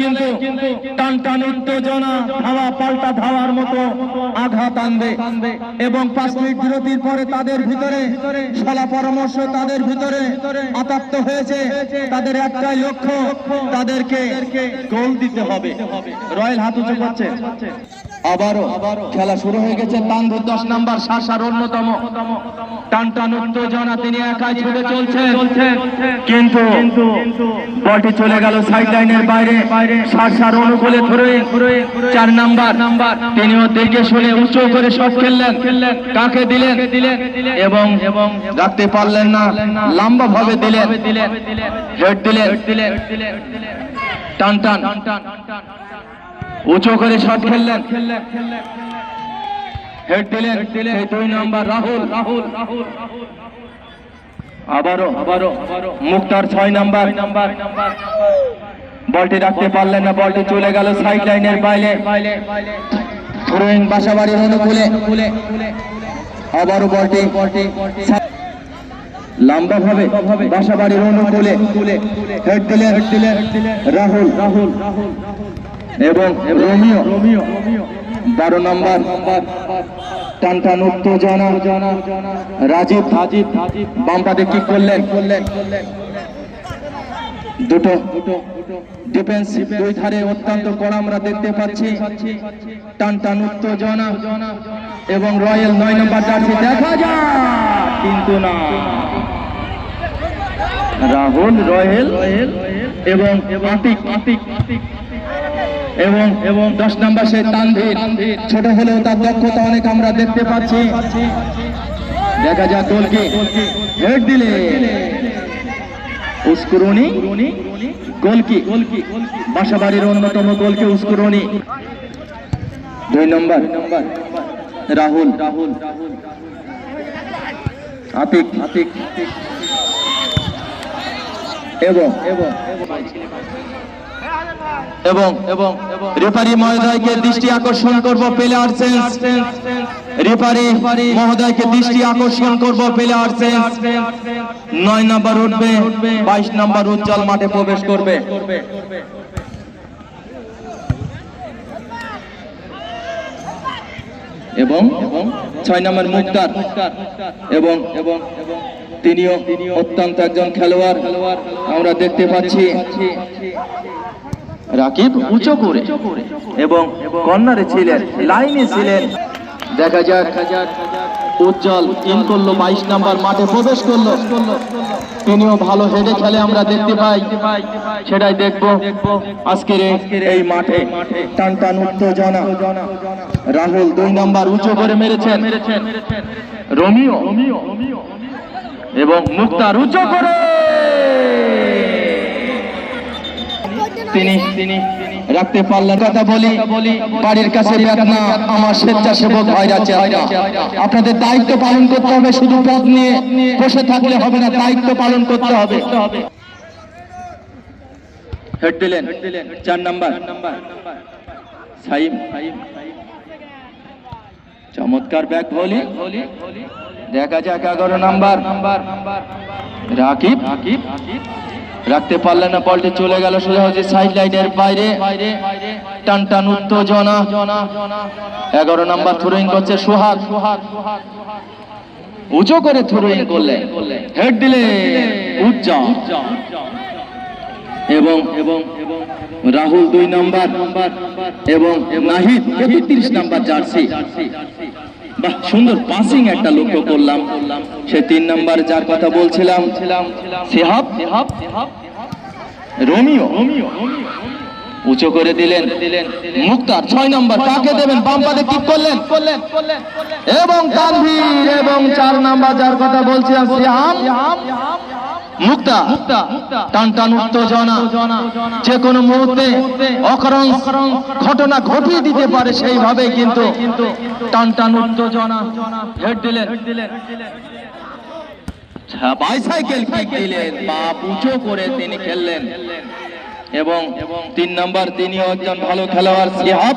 কিন্তু টান টান উত্তেজনা, ধাওয়া পাল্টা ধাওয়ার মতো আঘাত আনবে। এবং পাঁচ মিনিট বিরতির পরে তাদের ভিতরে সলা পরামর্শ তাদের ভিতরে হয়েছে। তাদের একটাই লক্ষ্য, তাদেরকে গোল দিতে হবে। রয়্যাল হাত উঁচু করছে। আবারও খেলা শুরু হয়ে গেছে দশ অন্যতম। টান টান উত্তেজনা, তিনি একাই ছুটে চলছেন। কিন্তু বলটি চলে গেল সাইড লাইনের বাইরে। শাসার অনুকূলে ধরে চার নাম্বার নাম্বার। তিনিও শুনে উঁচু করে শট খেললেন কাকে দিলেন? এবং এবং রাখতে পারলেন না লম্বা ভাবে দিলেন। দিলেন। টান টান। উঁচু করে শট খেললেন। হেড দিলেন। দুই নাম্বার রাহুল। রাহুল রাহুল আবারও আবারও মুক্তার ছয় নাম্বার। নাম্বার। বলটি রাখতে পারলেন না, বলটি চলে গেল সাইড লাইনের বাইরে বাসাবাড়ির অনুকূলে আবারও বলটি লম্বা ভাবে বাসাবাড়ির অনুকূলে হেড রাহুল রাহুল এবং রোমিও। বারো নম্বর টান টান উত্তেজনা। রাজীব রাজীব বামপাতে কি করলেন করলেন। দুটো ডিফেন্স দুই ধারে অত্যন্ত কড়া আমরা দেখতে পাচ্ছি। টান টান উত্তেজনা এবং রয়্যাল নয় নম্বর জার্সি দেখা যায় কিন্তু না। রাহুল রয়েল এবং আতিক। এবং এবং দশ নম্বর সে তানভীর। ছোট হলেও তার দক্ষতা অনেক আমরা দেখতে পাচ্ছি। দেখা যাক গোলকি। হেড দিলে। উস্কুরুনি গোলকি, বাসাবাড়ির অন্যতম গোলকি উস্কুরুনি দুই নম্বর, রাহুল। রাহুল আতিক। আতিক এবং এবং এবং এবং রেফারি মহোদয়কে দৃষ্টি আকর্ষণ করব প্লেয়ার সেন্স রেফারি মহোদয়কে দৃষ্টি আকর্ষণ করব প্লেয়ার সেন্স নয় নাম্বার উঠবে, বাইশ নাম্বার উজ্জ্বল মাঠে প্রবেশ করবে। এবং ছয় নম্বর মুক্তার, এবং এবং তিনিও অত্যন্ত একজন খেলোয়াড়। আমরা দেখতে পাচ্ছি রাকিব উঁচু করে, এবং কর্নারে ছিলেন, লাইনে ছিলেন। দেখা যাক উজ্জ্বল ইন করল বাইশ নাম্বার মাঠে প্রবেশ করল। তিনিও ভালো হেডে খেলে আমরা দেখতে পাই। সেটাই দেখব আজকের এই- মাঠে। টান টান উত্তেজনা। রাহুল দুই নাম্বার উঁচু করে মেরেছেন। রোমিও। এবং মুক্তার উঁচু করে। তিনি তিনি রাখতে পারলেন কথা বলি। বাড়ির কাছে বেদনা আমার স্বেচ্ছাসেবক ভাইরা না। আপনাদের দায়িত্ব পালন করতে হবে, শুধু পদ নিয়ে বসে থাকলে হবে না, দায়িত্ব পালন করতে হবে। হেড দিলেন, চার নাম্বার। সাইম। চমৎকার ব্যাগ বলি দেখা যাক এগারো নাম্বার। রাকিব রাকিব। রাখতে পারলেন না বলটি চলে গেল সোজা হচ্ছে সাইড লাইনের বাইরে। টান টান উত্তেজনা। এগারো নাম্বার থ্রোয়িং করছে সোহাগ। উঁচু করে থ্রোয়িং করলেন হেড দিলে উজ্জ্বল। এবং এবং রাহুল দুই নাম্বার। এবং নাহিদ একত্রিশ নাম্বার জার্সি। বাহ, সুন্দর পাসিং একটা লক্ষ্য করলাম। সে তিন নাম্বার যার কথা বলছিলাম, সেহাব। রোমিও। উঁচু করে দিলেন। মুক্তার ছয় নম্বর, কাকে দেবেন? বাম পাতে কিক করলেন। এবং তানভীর এবং চার নাম্বার যার কথা বলছিলাম সিহাম মুক্তা টান টান উত্তেজনা। যে কোনো মুহূর্তে অকরণ ঘটনা ঘটিয়ে দিতে পারে সেইভাবে কিন্তু টান টান উত্তেজনা। হেড দিলেন। বাইসাইকেল কিক দিলেন বা উঁচু করে তিনি খেললেন। এবং তিন নাম্বার তিনিও একজন ভালো খেলোয়াড় সিহাব।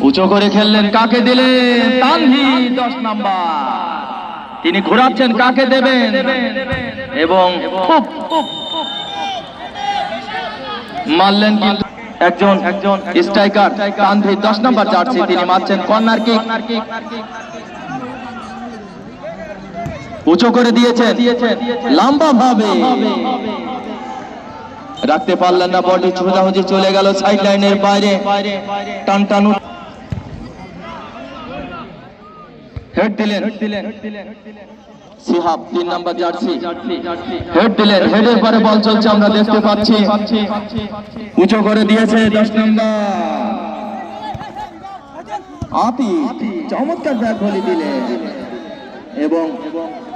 উঁচু করে খেললেন কাকে দিলেন? তানভীর দশ নাম্বার। তিনি ঘোরাচ্ছেন, কাকে দেবেন? এবং মারলেন কিন্তু একজন একজন স্ট্রাইকার দশ নম্বর তিনি মারছেন, কর্নার কিক। উঁচু করে দিয়েছেন, লম্বা ভাবে। রাখতে পারলেন না, বলটি সোজাহুজি চলে গেল সাইড লাইনের বাইরে। টান টান হেড দিলেন সিহাব তিন নাম্বার জার্সি। হেড দিলেন হেডের পরে বল চলছে আমরা দেখতে পাচ্ছি। উঁচু করে দিয়েছে দশ নম্বর আতি চমৎকার ব্যাট ভলি দিলেন এবং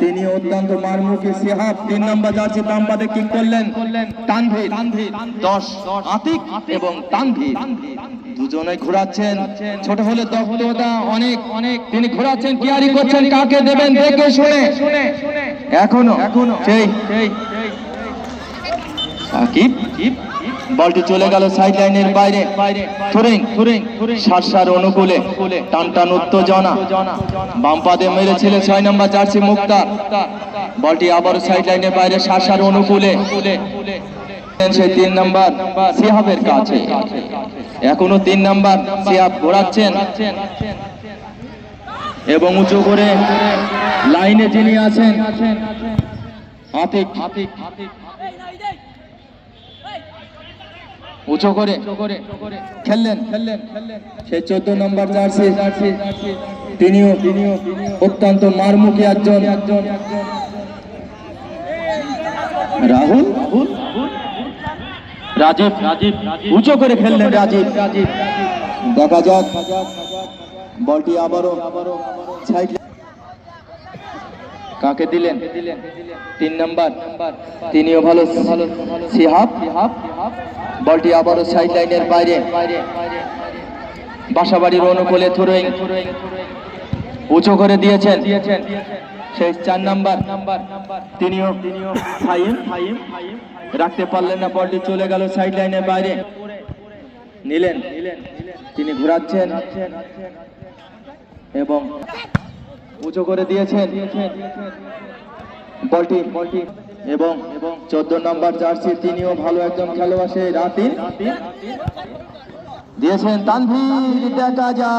তিনি অত্যন্ত মারমুখী সিহাব তিন নম্বর জার্সি তাম্পাতে কিক করলেন। তানভীর দশ আতিক এবং তানভীর। দুজনে ঘোরাচ্ছেন। ছোট হলে দক্ষতা অনেক। অনেক তিনি ঘোরাচ্ছেন কিয়ারি করছেন, কাকে দেবেন দেখে শুনে। এখনও এখনও। সেই। সাকিব, বলটি চলে গেল সাইড লাইনের বাইরে। থুরিং থুরিং সারসার অনুকূলে। টান টান উত্তেজনা। বাম পাদে মেরেছিল ছয় নম্বর জার্সি মুক্তার। বলটি আবার সাইড লাইনের বাইরে সারসার অনুকূলে। সেই তিন নম্বর, সিহাবের কাছে। এখনও তিন নম্বর সিহাব ঘোরাচ্ছেন। এবং উঁচু করে লাইনে যিনি আছেন আতিক আতিক উঁচু করে খেললেন। খেললেন সেই চোদ্দ নম্বর জার্সি। তিনিও তিনিও অত্যন্ত মারমুখী একজন। রাহুল? রাজীব রাজীব উঁচু করে খেললেন রাজীব। দেখা যাক। বলটি আবারও সাইড কাকে দিলেন? তিন নাম্বার। তিনিও ভালো ভালো সিহাব। বলটি আবারও সাইড লাইনের বাইরে। বাসাবাড়ির অনুকূলে থুরুইং। উঁচু করে দিয়েছেন। সেই চার নাম্বার। তিনিও রাখতে পারলেন না, বলটি চলে গেল সাইড লাইনের বাইরে। নিলেন। তিনি ঘোরাচ্ছেন এবং উঁচু করে দিয়েছেন বলটি। বলটি এবং এবং চোদ্দ নম্বর জার্সি, তিনিও ভালো একজন খেলোয়াড় রাতি দিয়েছেন তানভীর দেখা যা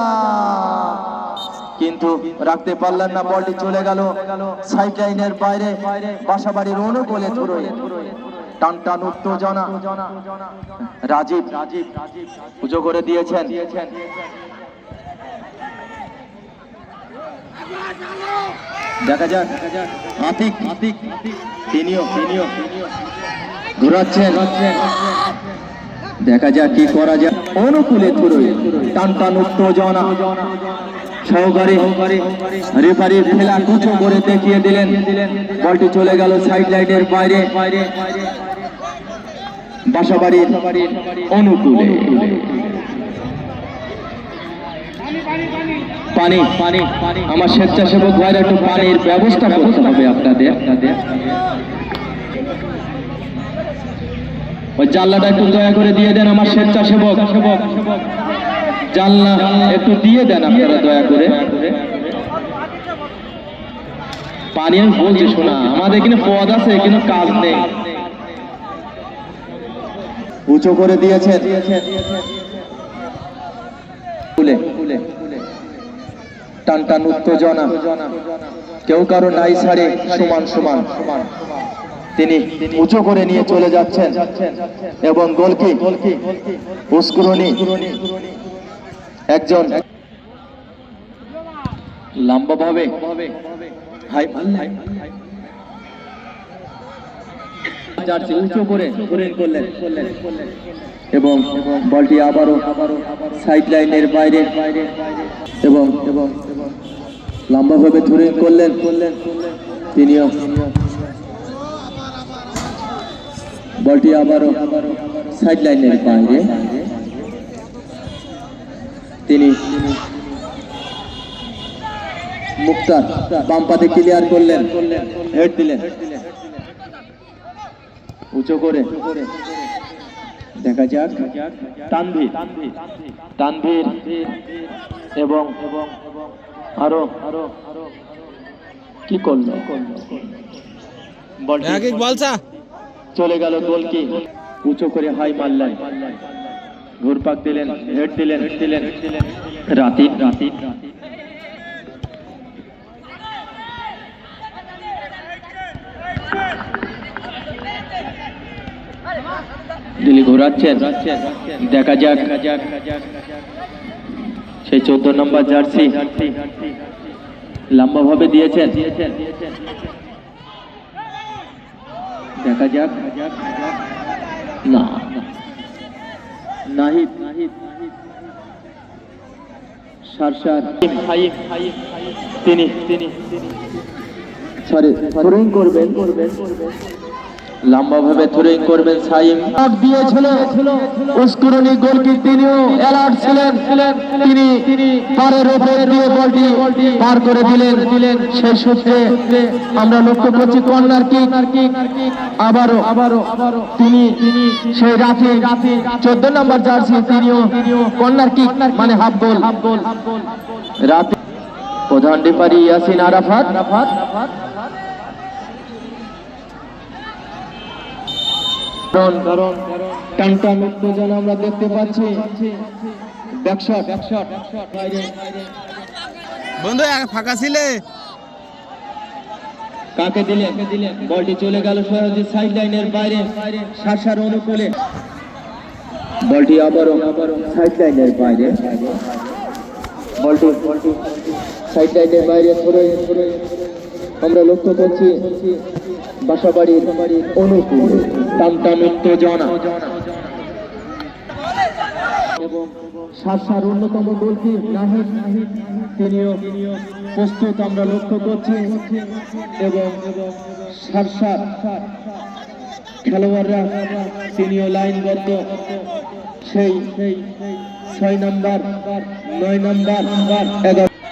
কিন্তু রাখতে পারলেন না, বলটি চলে গেল সাইড লাইনের বাইরে, বাসাবাড়ির অনুকূলে থুরোয় টান টান উত্তেজনা রাজীব রাজীব, পুজো করে দিয়েছেন। দেখা যাক। আতিক আতিক, তিনিও তিনিও। ঘোরাচ্ছেন। দেখা যাক কি করা যায়। অনুকূলে টান টান উত্তেজনা। সহকারী করে দেখিয়ে দিলেন। চলে গেল সাইড বাইরে। বাসাবাড়ির পানি পানি। আমার স্বেচ্ছাসেবক ভাইরা একটু পানির ব্যবস্থা করতে হবে আপনাদের। ওই জানলাটা একটু দয়া করে দিয়ে দেন আমার স্বেচ্ছাসেবক। জানলা একটু দিয়ে দেন আপনারা দয়া করে। পানি আমি বলছি শোনা আমাদের এখানে পদ আছে কিন্তু কাজ নেই। উঁচু করে দিয়েছেন। টান টান উত্তেজনা। কেউ কারও নাই ছাড়ে সমান সমান। তিনি উঁচু করে নিয়ে চলে যাচ্ছেন এবং গোলকি উস্কুরনি একজন লম্বা ভাবে হাই হাই উঁচু করে করলেন এবং বলটি আবারও সাইড লাইনের বাইরে এবং এবং লম্বাভাবে ধরে করলেন তিনিও বলটি আবারও সাইড লাইনের বাইরে তিনি মুক্তার বাম পাতে ক্লিয়ার করলেন হেড দিলেন উঁচু করে দেখা যাক তানভীর তানভীর এবং আরও আরও কি করল বলছা চলে গেল গোলকি। উঁচু করে হাই মারলেন। ঘুরপাক দিলেন, হেড দিলেন দিলেন। রাতি রাতি ঘোরাচ্ছেন। দেখা যাক। সেই চোদ্দ নম্বর জার্সি। লম্বা ভাবে দিয়েছেন। দেখা যাক। না নাহিদ সারসার তিনি তিনি সরি করবেন করবেন করবেন। লম্বা ভাবে থ্রোয়িং করবেন সাইম। দিয়েছিল। উস্কুরনি গোলকি তিনিও অ্যালার্ট ছিলেন। তিনি পারের ওপর দিয়ে বলটি পার করে দিলেন। সেই সূত্রে আমরা লক্ষ্য করছি কর্নার কিক। আবারও আবারও তিনি সেই রাতে চোদ্দ নম্বর জার্সি তিনিও কর্নার কিক মানে হাফ গোল। হাফ গোল রাতে প্রধান ডিপারি ইয়াসিন আরাফাত আরাফাত। কারণ কারণ টানটান আমরা দেখতে পাচ্ছি। ব্যাকশট ব্যাকশট বন্ধু ফাঁকা ছিলে? কাকে দিলে? বলটি চলে গেল সরাসরি সাইড লাইনের বাইরে শাসার অনুকূলে। বলটি আবারও সাইড লাইনের বাইরে। বলটি সাইড লাইনের বাইরে আমরা লক্ষ্য করছি বাসাবাড়ির অনুকূল টান টান উত্তেজনা এবং শাসার অন্যতম গোলকি নাহিদ, তিনিও প্রস্তুত আমরা লক্ষ্য করছি। এবং সারসার খেলোয়াড়রা, তিনিও লাইনবদ্ধ। সেই ছয় নাম্বার, নয় নাম্বার, এগারো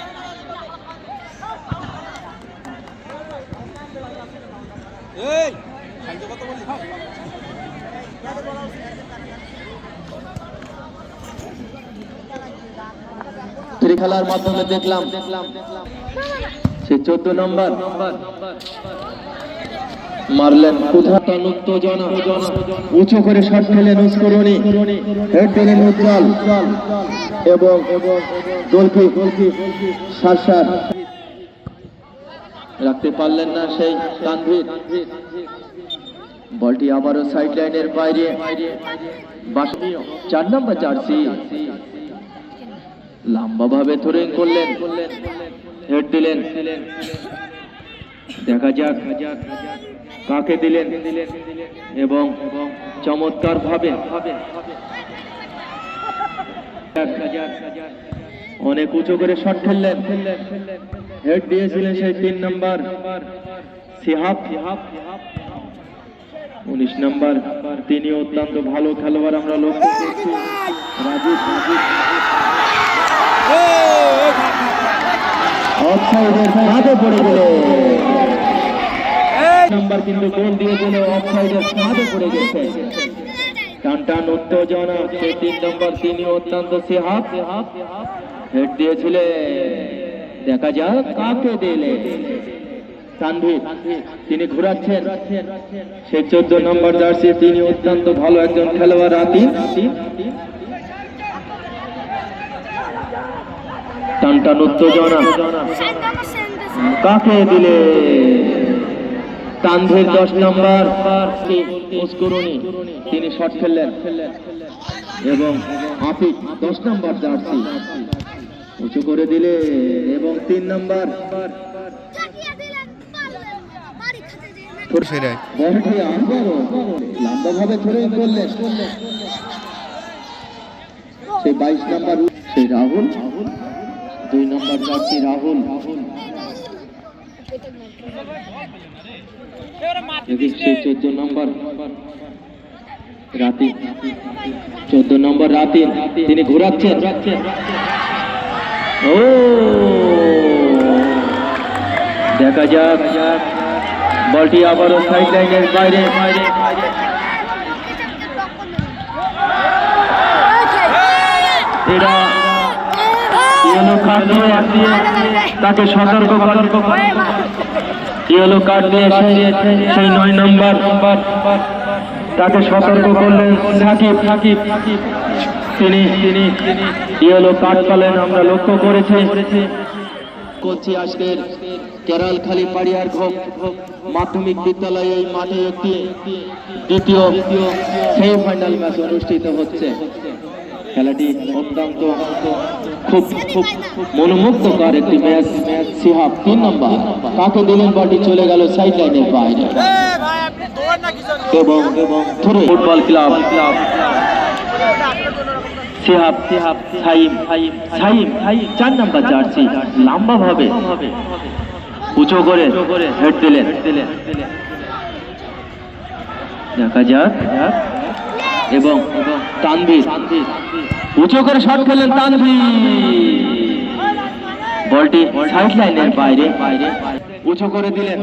খেলার মাধ্যমে দেখলাম। সে চোদ্দ নম্বর মারলেন উত্তেজনা উঁচু করে শট খেলেন উস্করণী। হেড দিলেন উজ্জ্বল। এবং গোলকি গোলকি রাখতে পারলেন না সেই তানভীর। বলটি আবারও সাইড লাইনের বাইরে। চার নম্বর জার্সি লম্বা ভাবে থ্রোয়িং করলেন। হেড দিলেন। দেখা যাক কাকে দিলেন এবং চমৎকার ভাবে অনেক উঁচু করে শট খেললেন। হেড দিয়েছিলেন সেই তিন নম্বর সিহাব। উনিশ নম্বর। তিনি অত্যন্ত ভালো খেলোয়াড় আমরা লক্ষ্য করছি। রাজীব রাজীব। অফসাইডের ফাঁদে পড়ে গেল নাম্বার কিন্তু গোল দিয়ে দিল অফসাইডের ফাঁদে সেই তিন নম্বর তিনি অত্যন্ত দিয়েছিলেন দেখা যাক কাকে দিলে তানভীর তিনি ঘোরাচ্ছেন সেই চোদ্দ নম্বর জার্সি তিনি অত্যন্ত ভালো একজন খেলোয়াড় আতি টান উত্তেজনা। কাকে দিলে? তানভীর দশ নম্বর তিনি শট খেললেন এবং আফিক দশ নম্বর জার্সি। উঁচু করে দিলে এবং তিন নম্বর। সেই বাইশ নম্বর সেই রাহুল। দুই নম্বর জার্সি রাহুল। চোদ্দ নম্বর রাতি। চোদ্দ নম্বর রাতি, তিনি ঘোরাচ্ছেন। ও! দেখা যাক। বলটি আবারও সাইড লাইনের বাইরে। এরা ইয়েলো কার্ড দিয়ে তাকে সতর্ক সতর্ক ইয়েলো কার্ড দিয়ে সেই- সেই নয় নম্বর। তাকে সতর্ক করলেন সাকিব। সাকিব তিনি তিনি ইয়েলো কার্ড পেলেন আমরা লক্ষ্য করেছি। করছি আজকের কেরালখালী পাড়িয়ার ঘোপ মাধ্যমিক বিদ্যালয়ে এই মাঠে একটি দ্বিতীয় সেমিফাইনাল ম্যাচ অনুষ্ঠিত হচ্ছে। খেলাটি অত্যন্ত খুব খুব মনোমুগ্ধকর একটি ম্যাচ। সিহাব তিন নম্বর। কাকে দিলেন বলটি চলে গেল সাইড লাইনের বাইরে। এবং এবং football club club Sihab Sihab Saim Saim Saim Saim চার নাম্বার জার্সি। লম্বা ভাবে। উঁচু করে হেড দিলেন। দেখা যাক। এবং তানভীর। উঁচু করে শট খেলেন তানভীর। বলটি সাইড লাইনের বাইরে। উঁচু করে দিলেন।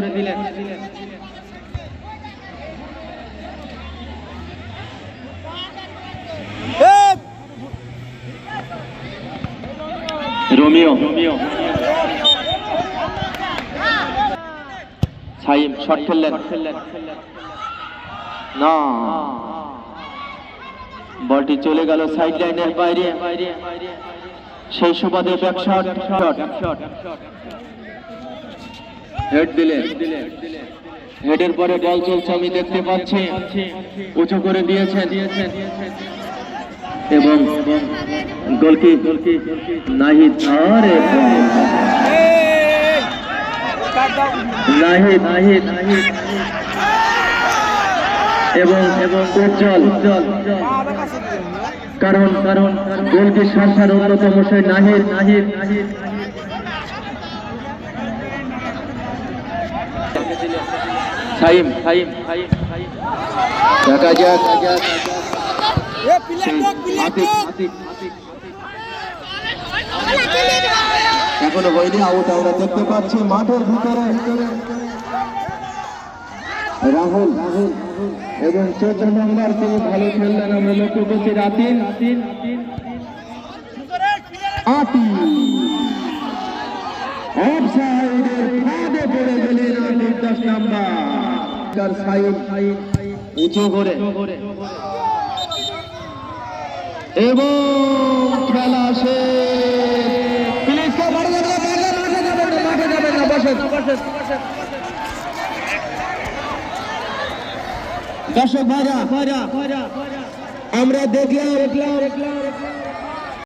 রোমিও। সাইম, শট খেললেন না। বলটি চলে গেল সাইড লাইনের বাইরে। সেই সুবাদে হেড হেডের পরে বল চলছে, আমি দেখতে পাচ্ছি। উঁচু করে দিয়েছেন। এবং গোলকি গোলকি নাহিদ আরে এবং এবং উজ্জ্বল উজ্জ্বল কারণ কারণ গোলকি শাখার অন্যতম সেই নাহিদ নাহিদ নাহিদ। সাইম সাইম। সাইম সাইম দেখা যাক এখনও হয়নি আউট আমরা দেখতে পাচ্ছি। মাঠের ভিতরে। রাহুল রাহুল। এবং চোদ্দ নম্বর তিনি ভালো খেললেন আমরা লক্ষ্য করছি রাতিন আতি অফসাইডের ফাঁদে পড়ে গেলেন আতিক দশ নাম্বার তার সাইড উঁচু করে এবং খেলা শেষ প্লিজ কেউ মাঠে যাবেন না, মাঠে যাবেন না, মাঠে যাবেন না, বসেন, বসেন, বসেন। দর্শক ভাইরা আমরা দেখলাম দেখলাম